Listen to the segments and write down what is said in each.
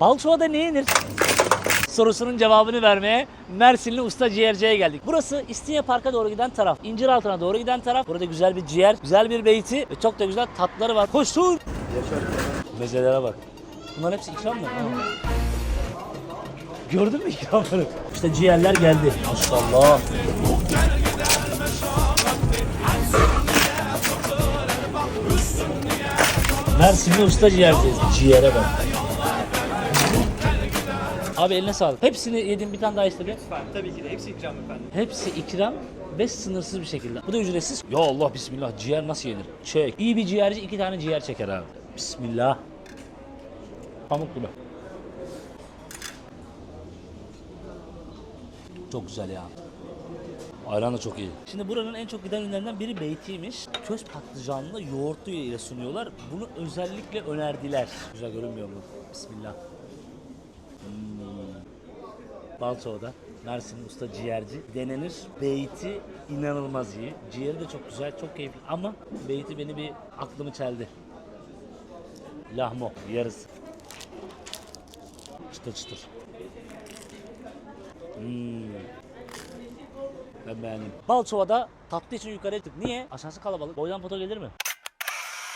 Balçova'da ne yenir? Sorusunun cevabını vermeye Mersinli Usta Ciğerci'ye geldik. Burası İstinye Park'a doğru giden taraf. İnciraltı'na doğru giden taraf. Burada güzel bir ciğer, güzel bir beyti ve çok da güzel tatları var. Koştur! Mezelere bak. Bunların hepsi ikram mı? Gördün mü ikramları? İşte ciğerler geldi. Maşallah. Mersinli usta ciğerciyiz. Ciğere bak. Abi eline sağlık. Hepsini yedim bir tane daha istedi. Tabii ki de hepsi ikram efendim. Hepsi ikram ve sınırsız bir şekilde. Bu da ücretsiz. Ya Allah bismillah ciğer nasıl yenir? Çek. İyi bir ciğerci iki tane ciğer çeker abi. Bismillah. Pamuk gibi. Çok güzel ya. Ayran da çok iyi. Şimdi buranın en çok giden ürünlerinden biri beytiymiş. Köz patlıcanlı yoğurtlu ile sunuyorlar. Bunu özellikle önerdiler. Güzel görünmüyor mu? Bismillah. Balçova'da Mersin Usta Ciğerci denenir. Beyti inanılmaz iyi. Ciğeri de çok güzel, çok keyifli ama beyti beni bir aklımı çeldi. Lahmo yarısı. Çıtır çıtır. Hmm. Ben beğendim. Balçova'da tatlı için yukarıya çıktık. Niye? Aşağısı kalabalık. Boydan foto gelir mi?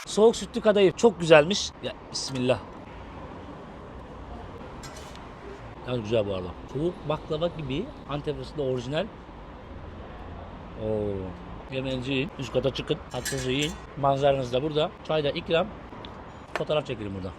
Soğuk sütlü kadayıf çok güzelmiş. Ya bismillah. Yani güzel bu arada. Soğuk baklava gibi Antep fıstığı orijinal. Oo. Yemeğinizi. Üst kata çıkın. Tatlınızı yiyin. Manzaranız da burada. Çay da ikram. Fotoğraf çekelim burada.